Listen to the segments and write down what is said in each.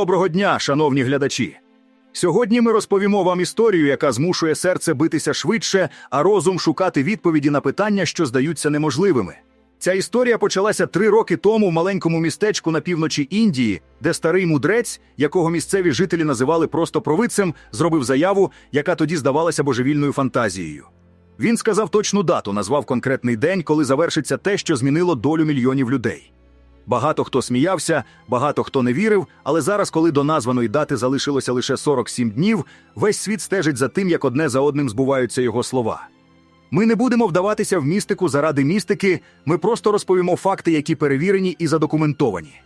Доброго дня, шановні глядачі! Сьогодні ми розповімо вам історію, яка змушує серце битися швидше, а розум шукати відповіді на питання, що здаються неможливими. Ця історія почалася три роки тому в маленькому містечку на півночі Індії, де старий мудрець, якого місцеві жителі називали просто провидцем, зробив заяву, яка тоді здавалася божевільною фантазією. Він сказав точну дату, назвав конкретний день, коли завершиться те, що змінило долю мільйонів людей. Багато хто сміявся, багато хто не вірив, але зараз, коли до названої дати залишилося лише 47 днів, весь світ стежить за тим, як одне за одним збуваються його слова. Ми не будемо вдаватися в містику заради містики, ми просто розповімо факти, які перевірені і задокументовані.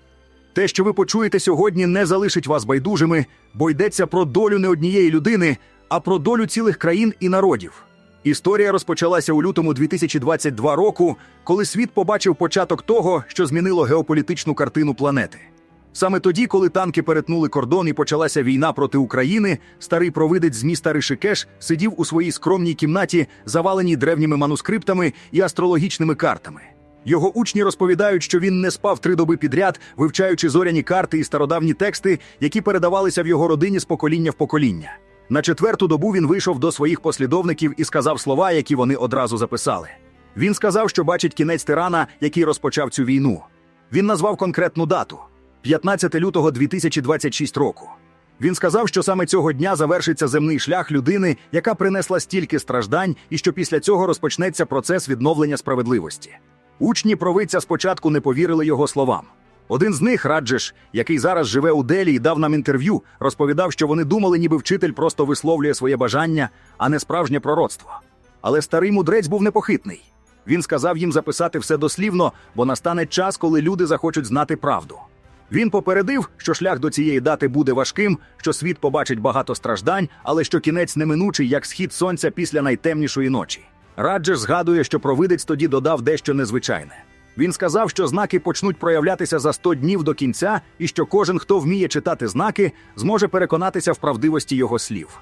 Те, що ви почуєте сьогодні, не залишить вас байдужими, бо йдеться про долю не однієї людини, а про долю цілих країн і народів. Історія розпочалася у лютому 2022 року, коли світ побачив початок того, що змінило геополітичну картину планети. Саме тоді, коли танки перетнули кордон і почалася війна проти України, старий провидець з міста Ришикеш сидів у своїй скромній кімнаті, заваленій древніми манускриптами і астрологічними картами. Його учні розповідають, що він не спав три доби підряд, вивчаючи зоряні карти і стародавні тексти, які передавалися в його родині з покоління в покоління. На четверту добу він вийшов до своїх послідовників і сказав слова, які вони одразу записали. Він сказав, що бачить кінець тирана, який розпочав цю війну. Він назвав конкретну дату 15 лютого 2026 року. Він сказав, що саме цього дня завершиться земний шлях людини, яка принесла стільки страждань, і що після цього розпочнеться процес відновлення справедливості. Учні провидця спочатку не повірили його словам. Один з них, Раджеш, який зараз живе у Делі і дав нам інтерв'ю, розповідав, що вони думали, ніби вчитель просто висловлює своє бажання, а не справжнє пророцтво. Але старий мудрець був непохитний. Він сказав їм записати все дослівно, бо настане час, коли люди захочуть знати правду. Він попередив, що шлях до цієї дати буде важким, що світ побачить багато страждань, але що кінець неминучий, як схід сонця після найтемнішої ночі. Раджеш згадує, що провидець тоді додав дещо незвичайне. Він сказав, що знаки почнуть проявлятися за 100 днів до кінця, і що кожен, хто вміє читати знаки, зможе переконатися в правдивості його слів.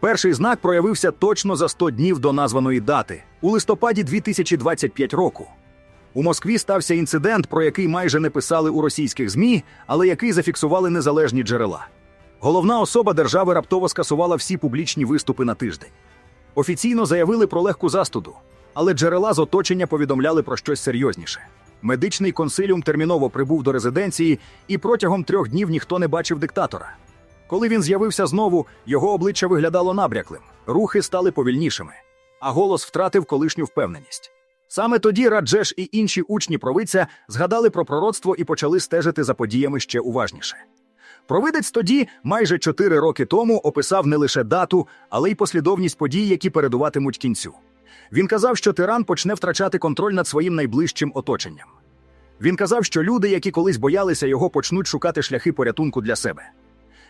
Перший знак проявився точно за 100 днів до названої дати у листопаді 2025 року. У Москві стався інцидент, про який майже не писали у російських ЗМІ, але який зафіксували незалежні джерела. Головна особа держави раптово скасувала всі публічні виступи на тиждень. Офіційно заявили про легку застуду, але джерела з оточення повідомляли про щось серйозніше. Медичний консиліум терміново прибув до резиденції, і протягом трьох днів ніхто не бачив диктатора. Коли він з'явився знову, його обличчя виглядало набряклим, рухи стали повільнішими, а голос втратив колишню впевненість. Саме тоді Раджеш і інші учні провидця згадали про пророцтво і почали стежити за подіями ще уважніше. Провидець тоді, майже чотири роки тому, описав не лише дату, але й послідовність подій, які передуватимуть кінцю. Він казав, що тиран почне втрачати контроль над своїм найближчим оточенням. Він казав, що люди, які колись боялися його, почнуть шукати шляхи порятунку для себе.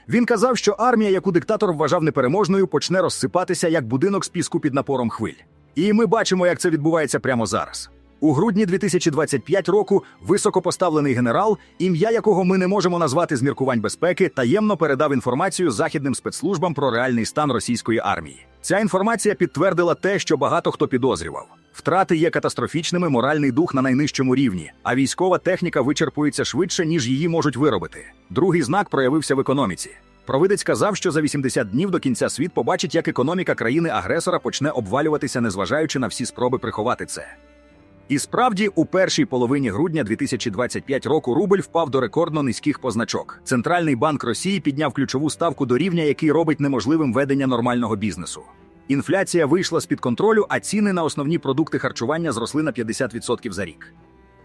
Він казав, що армія, яку диктатор вважав непереможною, почне розсипатися як будинок з піску під напором хвиль. І ми бачимо, як це відбувається прямо зараз. У грудні 2025 року високопоставлений генерал, ім'я якого ми не можемо назвати з міркувань безпеки, таємно передав інформацію західним спецслужбам про реальний стан російської армії. Ця інформація підтвердила те, що багато хто підозрював. Втрати є катастрофічними, моральний дух на найнижчому рівні, а військова техніка вичерпується швидше, ніж її можуть виробити. Другий знак проявився в економіці. Провидець казав, що за 80 днів до кінця світ побачить, як економіка країни-агресора почне обвалюватися, незважаючи на всі спроби приховати це. І справді, у першій половині грудня 2025 року рубль впав до рекордно низьких позначок. Центральний банк Росії підняв ключову ставку до рівня, який робить неможливим ведення нормального бізнесу. Інфляція вийшла з під контролю, а ціни на основні продукти харчування зросли на 50% за рік.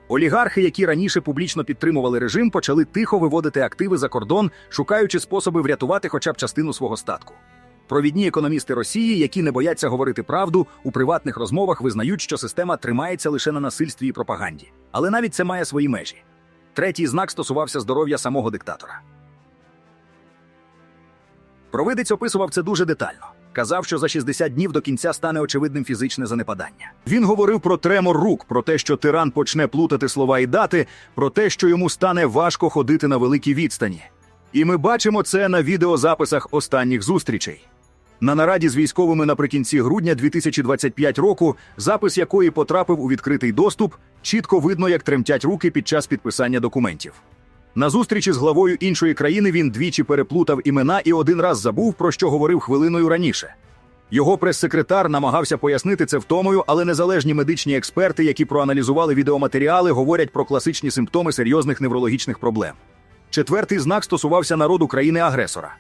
Олігархи, які раніше публічно підтримували режим, почали тихо виводити активи за кордон, шукаючи способи врятувати хоча б частину свого статку. Провідні економісти Росії, які не бояться говорити правду, у приватних розмовах визнають, що система тримається лише на насильстві і пропаганді. Але навіть це має свої межі. Третій знак стосувався здоров'я самого диктатора. Провидець описував це дуже детально. Казав, що за 60 днів до кінця стане очевидним фізичне занепадання. Він говорив про тремор рук, про те, що тиран почне плутати слова і дати, про те, що йому стане важко ходити на великій відстані. І ми бачимо це на відеозаписах останніх зустрічей. На нараді з військовими наприкінці грудня 2025 року, запис якої потрапив у відкритий доступ, чітко видно, як тремтять руки під час підписання документів. На зустрічі з главою іншої країни він двічі переплутав імена і один раз забув, про що говорив хвилиною раніше. Його прес-секретар намагався пояснити це втомою, але незалежні медичні експерти, які проаналізували відеоматеріали, говорять про класичні симптоми серйозних неврологічних проблем. Четвертий знак стосувався народу країни-агресора.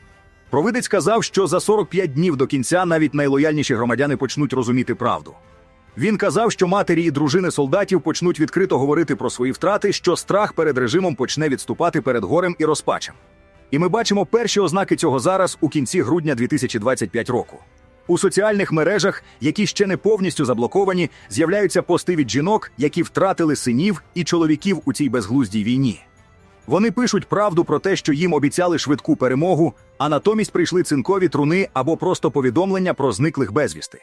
Провидець казав, що за 45 днів до кінця навіть найлояльніші громадяни почнуть розуміти правду. Він казав, що матері і дружини солдатів почнуть відкрито говорити про свої втрати, що страх перед режимом почне відступати перед горем і розпачем. І ми бачимо перші ознаки цього зараз у кінці грудня 2025 року. У соціальних мережах, які ще не повністю заблоковані, з'являються пости від жінок, які втратили синів і чоловіків у цій безглуздій війні. Вони пишуть правду про те, що їм обіцяли швидку перемогу, а натомість прийшли цинкові труни або просто повідомлення про зниклих безвісти.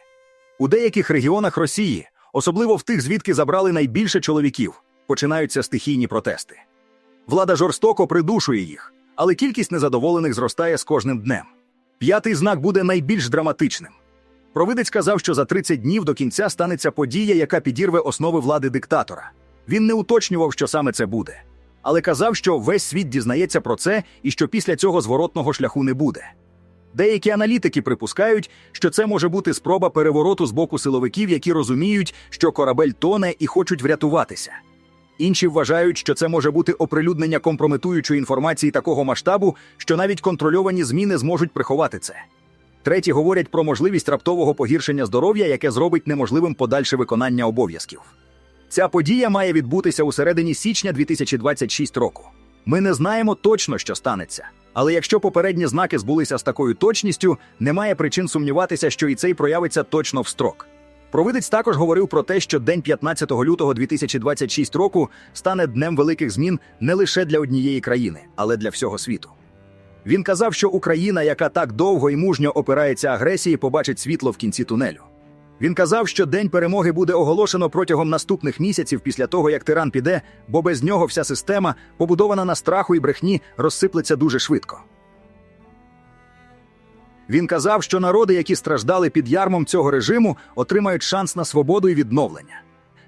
У деяких регіонах Росії, особливо в тих, звідки забрали найбільше чоловіків, починаються стихійні протести. Влада жорстоко придушує їх, але кількість незадоволених зростає з кожним днем. П'ятий знак буде найбільш драматичним. Провидець казав, що за 30 днів до кінця станеться подія, яка підірве основи влади диктатора. Він не уточнював, що саме це буде, але казав, що весь світ дізнається про це і що після цього зворотного шляху не буде. Деякі аналітики припускають, що це може бути спроба перевороту з боку силовиків, які розуміють, що корабель тоне і хочуть врятуватися. Інші вважають, що це може бути оприлюднення компрометуючої інформації такого масштабу, що навіть контрольовані ЗМІ не зможуть приховати це. Треті говорять про можливість раптового погіршення здоров'я, яке зробить неможливим подальше виконання обов'язків. Ця подія має відбутися у середині січня 2026 року. Ми не знаємо точно, що станеться. Але якщо попередні знаки збулися з такою точністю, немає причин сумніватися, що і цей проявиться точно в строк. Провидець також говорив про те, що день 15 лютого 2026 року стане днем великих змін не лише для однієї країни, але для всього світу. Він казав, що Україна, яка так довго і мужньо опирається агресії, побачить світло в кінці тунелю. Він казав, що день перемоги буде оголошено протягом наступних місяців після того, як тиран піде, бо без нього вся система, побудована на страху і брехні, розсиплеться дуже швидко. Він казав, що народи, які страждали під ярмом цього режиму, отримають шанс на свободу і відновлення.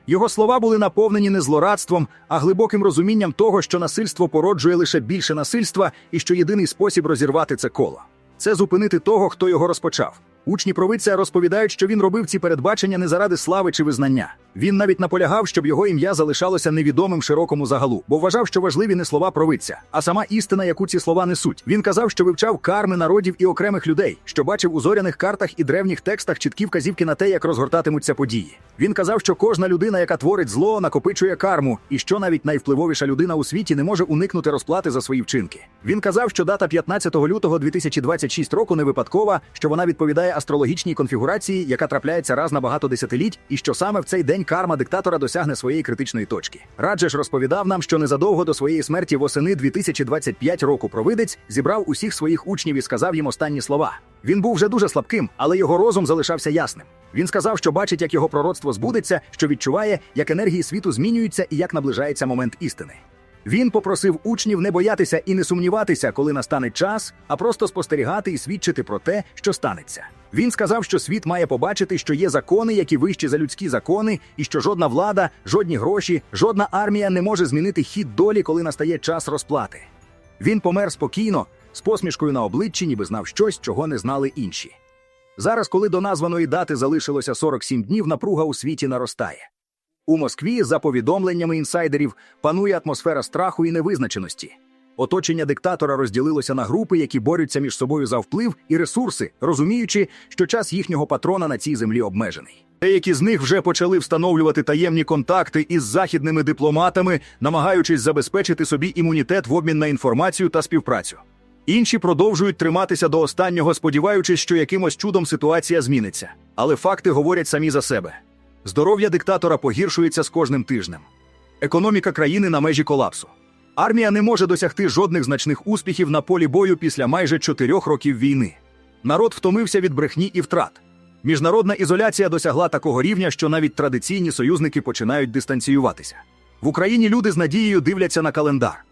Його слова були наповнені не злорадством, а глибоким розумінням того, що насильство породжує лише більше насильства, і що єдиний спосіб розірвати це коло це зупинити того, хто його розпочав. Учні провидця розповідають, що він робив ці передбачення не заради слави чи визнання. Він навіть наполягав, щоб його ім'я залишалося невідомим широкому загалу, бо вважав, що важливі не слова провидця, а сама істина, яку ці слова несуть. Він казав, що вивчав карми народів і окремих людей, що бачив у зоряних картах і древніх текстах чіткі вказівки на те, як розгортатимуться події. Він казав, що кожна людина, яка творить зло, накопичує карму, і що навіть найвпливовіша людина у світі не може уникнути розплати за свої вчинки. Він казав, що дата 15 лютого 2026 року не випадкова, що вона відповідає астрологічній конфігурації, яка трапляється раз на багато десятиліть, і що саме в цей день карма диктатора досягне своєї критичної точки. Раджеш розповідав нам, що незадовго до своєї смерті восени 2025 року провидець зібрав усіх своїх учнів і сказав їм останні слова. Він був вже дуже слабким, але його розум залишався ясним. Він сказав, що бачить, як його пророцтво збудеться, що відчуває, як енергії світу змінюються і як наближається момент істини. Він попросив учнів не боятися і не сумніватися, коли настане час, а просто спостерігати і свідчити про те, що станеться. Він сказав, що світ має побачити, що є закони, які вищі за людські закони, і що жодна влада, жодні гроші, жодна армія не може змінити хід долі, коли настає час розплати. Він помер спокійно, з посмішкою на обличчі, ніби знав щось, чого не знали інші. Зараз, коли до названої дати залишилося 47 днів, напруга у світі наростає. У Москві, за повідомленнями інсайдерів, панує атмосфера страху і невизначеності. Оточення диктатора розділилося на групи, які борються між собою за вплив і ресурси, розуміючи, що час їхнього патрона на цій землі обмежений. Деякі з них вже почали встановлювати таємні контакти із західними дипломатами, намагаючись забезпечити собі імунітет в обмін на інформацію та співпрацю. Інші продовжують триматися до останнього, сподіваючись, що якимось чудом ситуація зміниться. Але факти говорять самі за себе. Здоров'я диктатора погіршується з кожним тижнем. Економіка країни на межі колапсу. Армія не може досягти жодних значних успіхів на полі бою після майже чотирьох років війни. Народ втомився від брехні і втрат. Міжнародна ізоляція досягла такого рівня, що навіть традиційні союзники починають дистанціюватися. В Україні люди з надією дивляться на календар.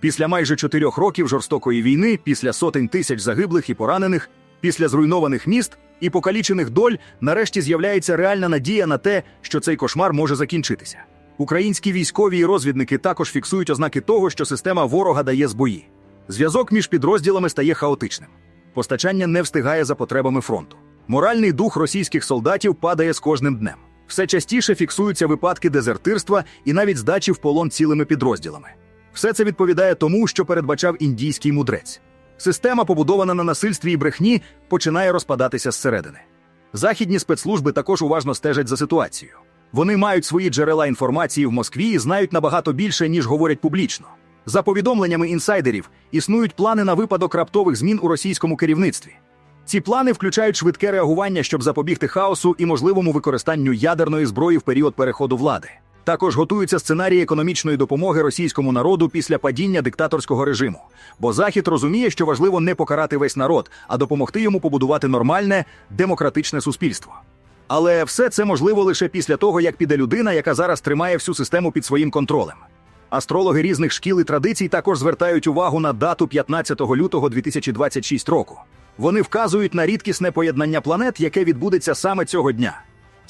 Після майже чотирьох років жорстокої війни, після сотень тисяч загиблих і поранених, після зруйнованих міст і покалічених доль, нарешті з'являється реальна надія на те, що цей кошмар може закінчитися. Українські військові і розвідники також фіксують ознаки того, що система ворога дає збої. Зв'язок між підрозділами стає хаотичним. Постачання не встигає за потребами фронту. Моральний дух російських солдатів падає з кожним днем. Все частіше фіксуються випадки дезертирства і навіть здачі в полон цілими підрозділами. Все це відповідає тому, що передбачав індійський мудрець. Система, побудована на насильстві і брехні, починає розпадатися зсередини. Західні спецслужби також уважно стежать за ситуацією. Вони мають свої джерела інформації в Москві і знають набагато більше, ніж говорять публічно. За повідомленнями інсайдерів, існують плани на випадок раптових змін у російському керівництві. Ці плани включають швидке реагування, щоб запобігти хаосу і можливому використанню ядерної зброї в період переходу влади. Також готуються сценарії економічної допомоги російському народу після падіння диктаторського режиму. Бо Захід розуміє, що важливо не покарати весь народ, а допомогти йому побудувати нормальне демократичне суспільство. Але все це можливо лише після того, як піде людина, яка зараз тримає всю систему під своїм контролем. Астрологи різних шкіл і традицій також звертають увагу на дату 15 лютого 2026 року. Вони вказують на рідкісне поєднання планет, яке відбудеться саме цього дня.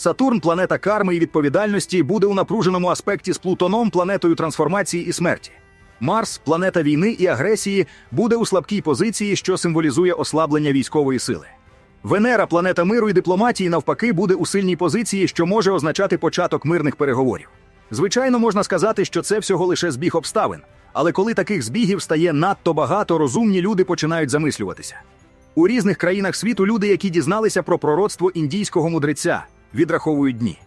Сатурн, планета карми і відповідальності, буде у напруженому аспекті з Плутоном, планетою трансформації і смерті. Марс, планета війни і агресії, буде у слабкій позиції, що символізує ослаблення військової сили. Венера, планета миру і дипломатії, навпаки, буде у сильній позиції, що може означати початок мирних переговорів. Звичайно, можна сказати, що це всього лише збіг обставин, але коли таких збігів стає надто багато, розумні люди починають замислюватися. У різних країнах світу люди, які дізналися про пророцтво індійського мудреця, відраховують дні.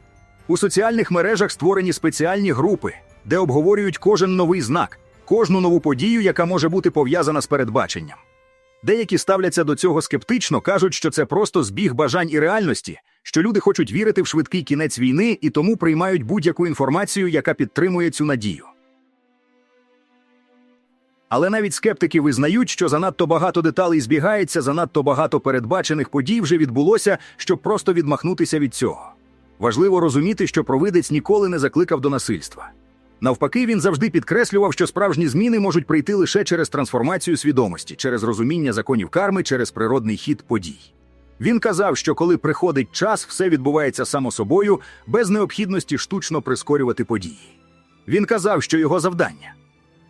У соціальних мережах створені спеціальні групи, де обговорюють кожен новий знак, кожну нову подію, яка може бути пов'язана з передбаченням. Деякі ставляться до цього скептично, кажуть, що це просто збіг бажань і реальності, що люди хочуть вірити в швидкий кінець війни і тому приймають будь-яку інформацію, яка підтримує цю надію. Але навіть скептики визнають, що занадто багато деталей збігається, занадто багато передбачених подій вже відбулося, щоб просто відмахнутися від цього. Важливо розуміти, що провидець ніколи не закликав до насильства. Навпаки, він завжди підкреслював, що справжні зміни можуть прийти лише через трансформацію свідомості, через розуміння законів карми, через природний хід подій. Він казав, що коли приходить час, все відбувається само собою, без необхідності штучно прискорювати події. Він казав, що його завдання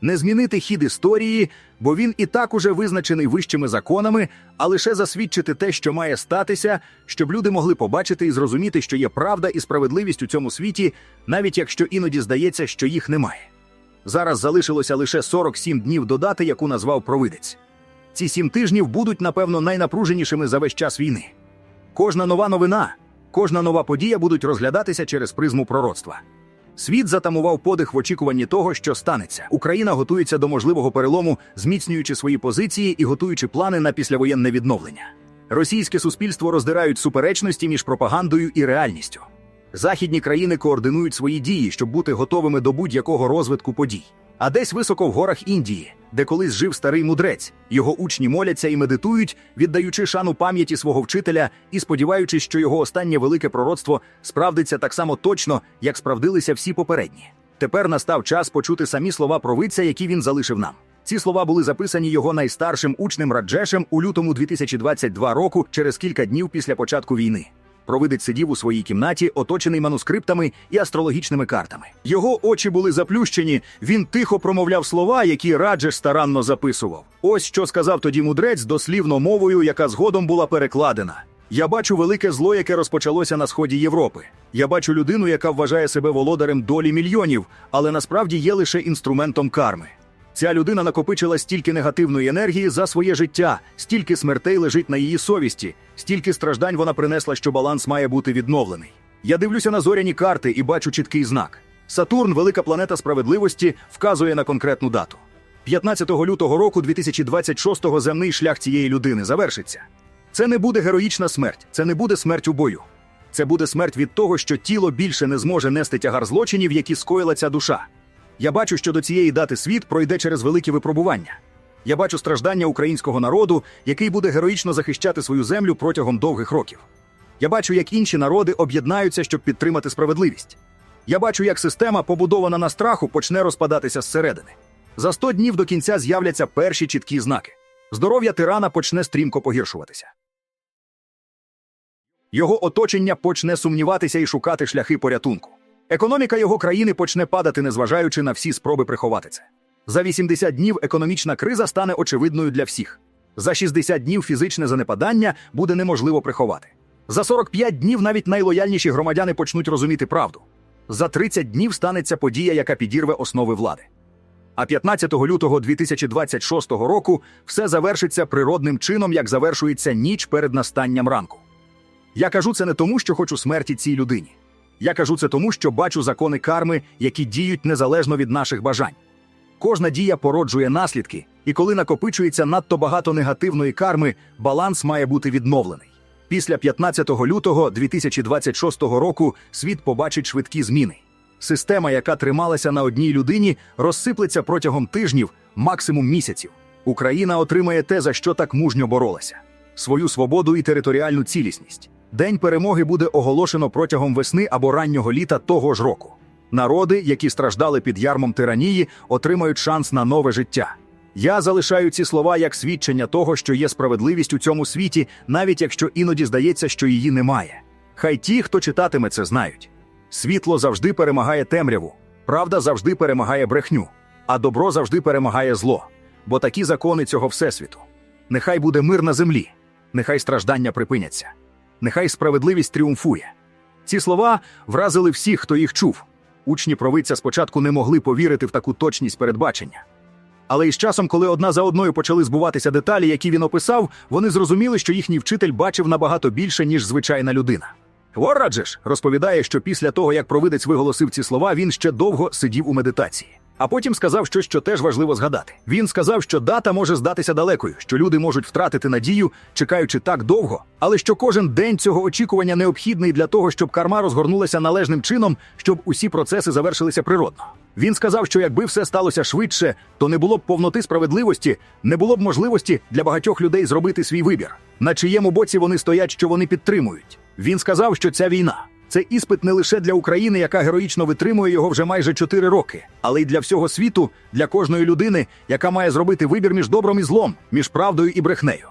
не змінити хід історії, бо він і так уже визначений вищими законами, а лише засвідчити те, що має статися, щоб люди могли побачити і зрозуміти, що є правда і справедливість у цьому світі, навіть якщо іноді здається, що їх немає. Зараз залишилося лише 47 днів до дати, яку назвав провидець. Ці сім тижнів будуть, напевно, найнапруженішими за весь час війни. Кожна нова новина, кожна нова подія будуть розглядатися через призму пророцтва. Світ затамував подих в очікуванні того, що станеться. Україна готується до можливого перелому, зміцнюючи свої позиції і готуючи плани на післявоєнне відновлення. Російське суспільство роздирають суперечності між пропагандою і реальністю. Західні країни координують свої дії, щоб бути готовими до будь-якого розвитку подій. А десь високо в горах Індії, де колись жив старий мудрець, його учні моляться і медитують, віддаючи шану пам'яті свого вчителя і сподіваючись, що його останнє велике пророцтво справдиться так само точно, як справдилися всі попередні. Тепер настав час почути самі слова провидця, які він залишив нам. Ці слова були записані його найстаршим учнем Раджешем у лютому 2022 року, через кілька днів після початку війни. Провидець сидів у своїй кімнаті, оточений манускриптами і астрологічними картами. Його очі були заплющені. Він тихо промовляв слова, які Раджеш старанно записував. Ось що сказав тоді мудрець дослівно мовою, яка згодом була перекладена. Я бачу велике зло, яке розпочалося на сході Європи. Я бачу людину, яка вважає себе володарем долі мільйонів, але насправді є лише інструментом карми. Ця людина накопичила стільки негативної енергії за своє життя, стільки смертей лежить на її совісті, стільки страждань вона принесла, що баланс має бути відновлений. Я дивлюся на зоряні карти і бачу чіткий знак. Сатурн, велика планета справедливості, вказує на конкретну дату. 15 лютого року 2026-го земний шлях цієї людини завершиться. Це не буде героїчна смерть, це не буде смерть у бою. Це буде смерть від того, що тіло більше не зможе нести тягар злочинів, які скоїла ця душа. Я бачу, що до цієї дати світ пройде через великі випробування. Я бачу страждання українського народу, який буде героїчно захищати свою землю протягом довгих років. Я бачу, як інші народи об'єднаються, щоб підтримати справедливість. Я бачу, як система, побудована на страху, почне розпадатися зсередини. За 100 днів до кінця з'являться перші чіткі знаки. Здоров'я тирана почне стрімко погіршуватися. Його оточення почне сумніватися і шукати шляхи порятунку. Економіка його країни почне падати, незважаючи на всі спроби приховати це. За 80 днів економічна криза стане очевидною для всіх. За 60 днів фізичне занепадання буде неможливо приховати. За 45 днів навіть найлояльніші громадяни почнуть розуміти правду. За 30 днів станеться подія, яка підірве основи влади. А 15 лютого 2026 року все завершиться природним чином, як завершується ніч перед настанням ранку. Я кажу це не тому, що хочу смерті цій людині. Я кажу це тому, що бачу закони карми, які діють незалежно від наших бажань. Кожна дія породжує наслідки, і коли накопичується надто багато негативної карми, баланс має бути відновлений. Після 15 лютого 2026 року світ побачить швидкі зміни. Система, яка трималася на одній людині, розсиплеться протягом тижнів, максимум місяців. Україна отримає те, за що так мужньо боролася: свою свободу і територіальну цілісність. День перемоги буде оголошено протягом весни або раннього літа того ж року. Народи, які страждали під ярмом тиранії, отримають шанс на нове життя. Я залишаю ці слова як свідчення того, що є справедливість у цьому світі, навіть якщо іноді здається, що її немає. Хай ті, хто читатиме це, знають. Світло завжди перемагає темряву, правда завжди перемагає брехню, а добро завжди перемагає зло. Бо такі закони цього всесвіту. Нехай буде мир на землі, нехай страждання припиняться, нехай справедливість тріумфує. Ці слова вразили всіх, хто їх чув. Учні провидця спочатку не могли повірити в таку точність передбачення. Але із часом, коли одна за одною почали збуватися деталі, які він описав, вони зрозуміли, що їхній вчитель бачив набагато більше, ніж звичайна людина. Ворраджеш розповідає, що після того, як провидець виголосив ці слова, він ще довго сидів у медитації. А потім сказав щось, що теж важливо згадати. Він сказав, що дата може здатися далекою, що люди можуть втратити надію, чекаючи так довго, але що кожен день цього очікування необхідний для того, щоб карма розгорнулася належним чином, щоб усі процеси завершилися природно. Він сказав, що якби все сталося швидше, то не було б повноти справедливості, не було б можливості для багатьох людей зробити свій вибір. На чиєму боці вони стоять, що вони підтримують. Він сказав, що ця війна це іспит не лише для України, яка героїчно витримує його вже майже 4 роки, але й для всього світу, для кожної людини, яка має зробити вибір між добром і злом, між правдою і брехнею.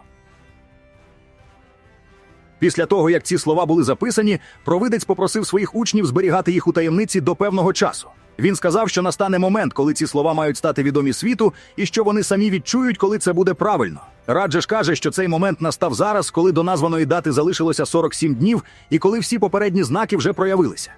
Після того, як ці слова були записані, провидець попросив своїх учнів зберігати їх у таємниці до певного часу. Він сказав, що настане момент, коли ці слова мають стати відомі світу, і що вони самі відчують, коли це буде правильно. Раджеш каже, що цей момент настав зараз, коли до названої дати залишилося 47 днів, і коли всі попередні знаки вже проявилися.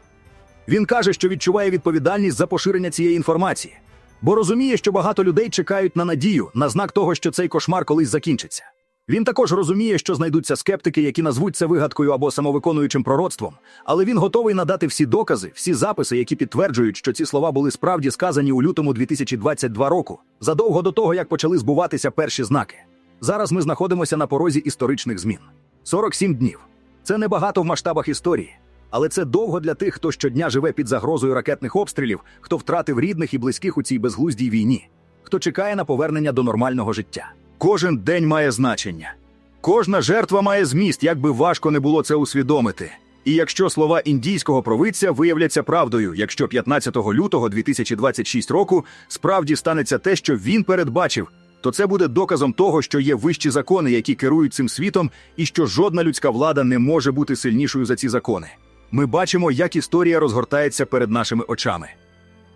Він каже, що відчуває відповідальність за поширення цієї інформації, бо розуміє, що багато людей чекають на надію, на знак того, що цей кошмар колись закінчиться. Він також розуміє, що знайдуться скептики, які назвуть це вигадкою або самовиконуючим пророцтвом, але він готовий надати всі докази, всі записи, які підтверджують, що ці слова були справді сказані у лютому 2022 року, задовго до того, як почали збуватися перші знаки. Зараз ми знаходимося на порозі історичних змін. 47 днів. Це небагато в масштабах історії, але це довго для тих, хто щодня живе під загрозою ракетних обстрілів, хто втратив рідних і близьких у цій безглуздій війні, хто чекає на повернення до нормального життя. Кожен день має значення. Кожна жертва має зміст, як би важко не було це усвідомити. І якщо слова індійського провидця виявляться правдою, якщо 15 лютого 2026 року справді станеться те, що він передбачив, то це буде доказом того, що є вищі закони, які керують цим світом, і що жодна людська влада не може бути сильнішою за ці закони. Ми бачимо, як історія розгортається перед нашими очами.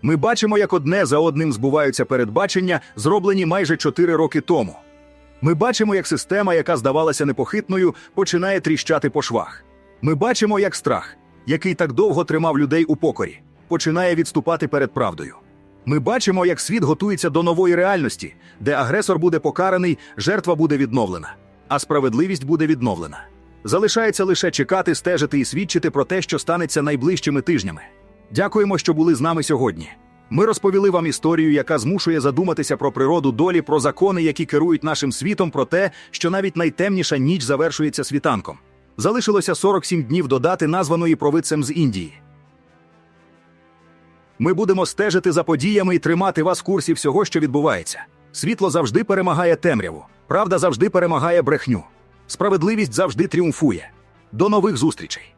Ми бачимо, як одне за одним збуваються передбачення, зроблені майже 4 роки тому. Ми бачимо, як система, яка здавалася непохитною, починає тріщати по швах. Ми бачимо, як страх, який так довго тримав людей у покорі, починає відступати перед правдою. Ми бачимо, як світ готується до нової реальності, де агресор буде покараний, жертва буде відновлена, а справедливість буде відновлена. Залишається лише чекати, стежити і свідчити про те, що станеться найближчими тижнями. Дякуємо, що були з нами сьогодні. Ми розповіли вам історію, яка змушує задуматися про природу долі, про закони, які керують нашим світом, про те, що навіть найтемніша ніч завершується світанком. Залишилося 47 днів до дати, названої провидцем з Індії. Ми будемо стежити за подіями і тримати вас в курсі всього, що відбувається. Світло завжди перемагає темряву, правда завжди перемагає брехню. Справедливість завжди тріумфує. До нових зустрічей!